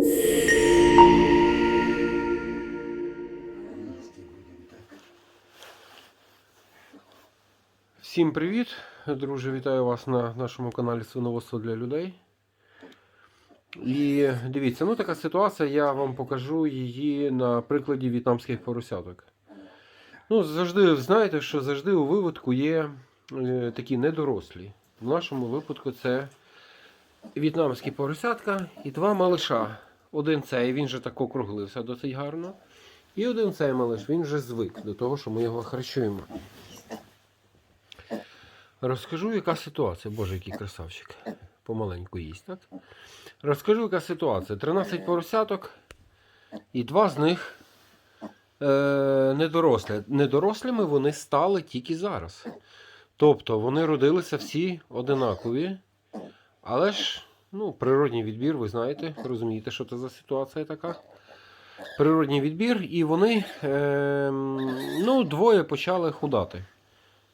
Всім привіт, друже! Вітаю вас на нашому каналі Свиноводство для людей. І дивіться, ну така ситуація, я вам покажу її на прикладі в'єтнамських поросяток. Ну, завжди знаєте, що завжди у виводку є е, такі недорослі. В нашому випадку це в'єтнамські поросятка і два малиша. Один цей, він же так округлився досить гарно. І один цей малиш, він вже звик до того, що ми його харчуємо. Розкажу, яка ситуація. Боже, який красавчик. Помаленьку їсть, так? Розкажу, яка ситуація. 13 поросяток, і два з них е, недорослі. Недорослими вони стали тільки зараз. Тобто вони родилися всі одинакові. Але ж, ну, природній відбір, ви знаєте, розумієте, що це за ситуація така. Природній відбір, і вони, е, ну, двоє почали худати.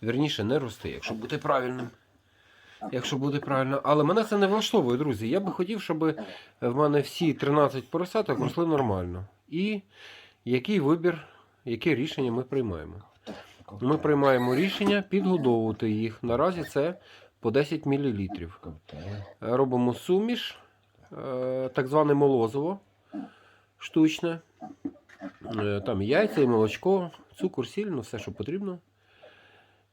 Вірніше, не рости, якщо бути правильним. Якщо буде правильно. Але мене це не влаштовує, друзі. Я би хотів, щоб в мене всі 13 поросяток росли нормально. І який вибір, яке рішення ми приймаємо? Ми приймаємо рішення підгодовувати їх. Наразі це по 10 мл. Робимо суміш, е, так зване молозиво штучне. Е, Там і яйця, і молочко, цукор, сіль, ну все, що потрібно.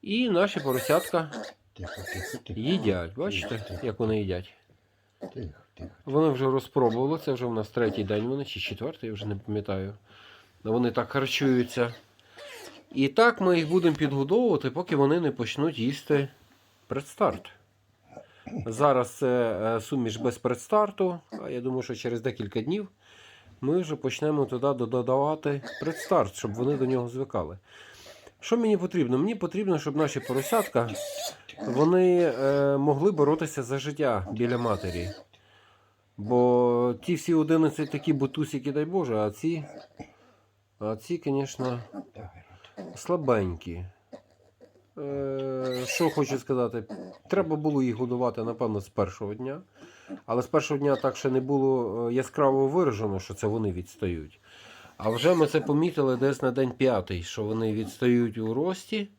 І наші поросятка їдять. Бачите, як вони їдять? Вони вже розпробували, це вже в нас третій день вони, чи четвертий, я вже не пам'ятаю. Вони так харчуються. І так ми їх будемо підгодовувати, поки вони не почнуть їсти предстарт. Зараз це е, суміш без предстарту, а я думаю, що через декілька днів ми вже почнемо туди додавати предстарт, щоб вони до нього звикали. Що мені потрібно? Мені потрібно, щоб наші поросятка вони е, могли боротися за життя біля матері. Бо ті всі 11 такі бутусики, дай Боже, а ці, а ці, звісно, слабенькі. Що хочу сказати, треба було їх годувати, напевно, з першого дня. Але з першого дня так ще не було е, яскраво виражено, що це вони відстають. А вже ми це помітили десь на день п'ятий, що вони відстають у рості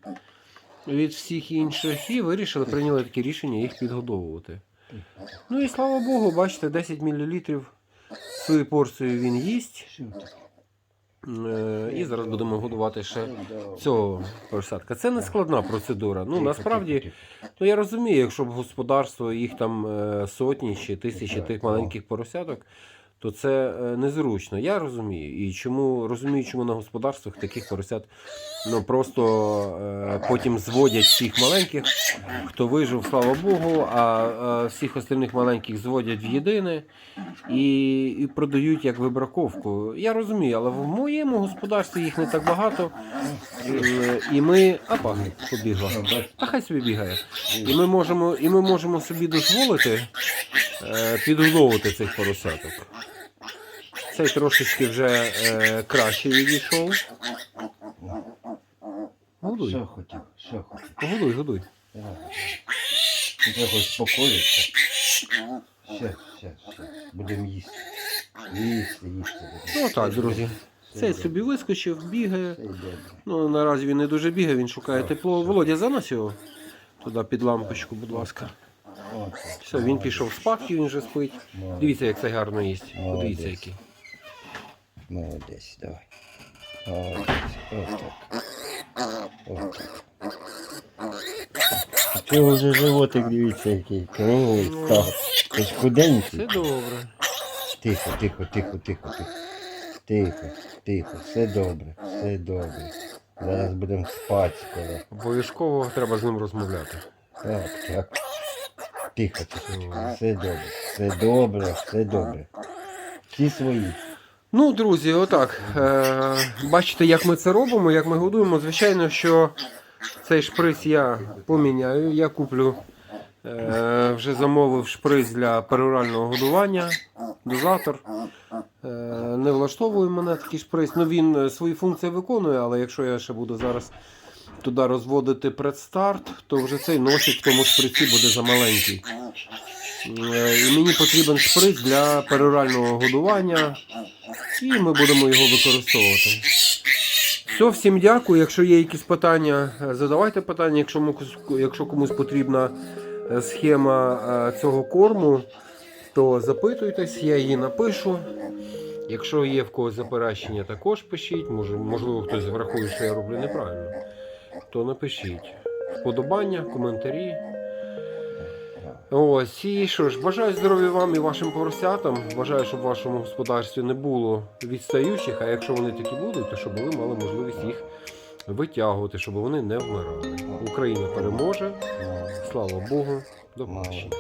від всіх інших, і вирішили, прийняли таке рішення їх підгодовувати. Ну і слава Богу, бачите, 10 мл свою порцію він їсть. Е, І зараз будемо годувати ще цього поросятка. Це не складна процедура. Ну насправді, ну я розумію, якщо б господарство їх там е, сотні чи тисячі тих маленьких поросяток, то це е, незручно. Я розумію. І чому розумію, чому на господарствах таких поросят ну просто потім зводять всіх маленьких, хто вижив, слава Богу, а всіх остальних маленьких зводять в єдине і, і продають як вибраковку. Я розумію, але в моєму господарстві їх не так багато. Е, І ми. Апа, побігла. Та хай собі бігає. І ми можемо, і ми можемо собі дозволити е, підгодовувати цих поросяток. Цей трошечки вже е, краще відійшов. Годуй, Що хотів? Що хотів? годуй, годуй. Треба успокоїтися. Будемо їсти. Їсти, їсти. Ну так, друзі. Все Цей добре. собі вискочив, бігає. Ну, наразі він не дуже бігає, він шукає тепло. Володя, занось його туди під лампочку, будь ласка. Все, він пішов спати, він вже спить. Молодець. Дивіться, як це гарно їсть. Подивіться, який. Молодець, давай. Молодець. Отак. Отак. Чого вже животик, дивіться, який круглий став. Худенький. Все добре. Тихо, тихо, тихо, тихо, тихо. Тихо, тихо, все добре, все добре. Зараз будемо спати скоро. Обов'язково треба з ним розмовляти. Так, так. Тихо, тихо, тихо. Все добре, все добре, все добре. Всі свої. Ну, друзі, отак. Е, бачите, як ми це робимо, як ми годуємо. Звичайно, що цей шприц я поміняю. Я куплю, е, вже замовив шприц для перорального годування, дозатор. Е, не влаштовує мене такий шприц. Ну, він е, свої функції виконує, але якщо я ще буду зараз туди розводити предстарт, то вже цей носик в тому шприці буде замаленький. Е, І мені потрібен шприц для перорального годування. І ми будемо його використовувати. Все, всім дякую. Якщо є якісь питання, задавайте питання. Якщо, якщо комусь потрібна схема цього корму, то запитуйтесь, я її напишу. Якщо є в когось заперечення, також пишіть. Можливо, хтось врахує, що я роблю неправильно, то напишіть. Вподобання, коментарі. Ось, і що ж, бажаю здоров'я вам і вашим поросятам. Бажаю, щоб в вашому господарстві не було відстаючих, а якщо вони такі будуть, то щоб ви мали можливість їх витягувати, щоб вони не вмирали. Україна переможе. Слава Богу, до побачення.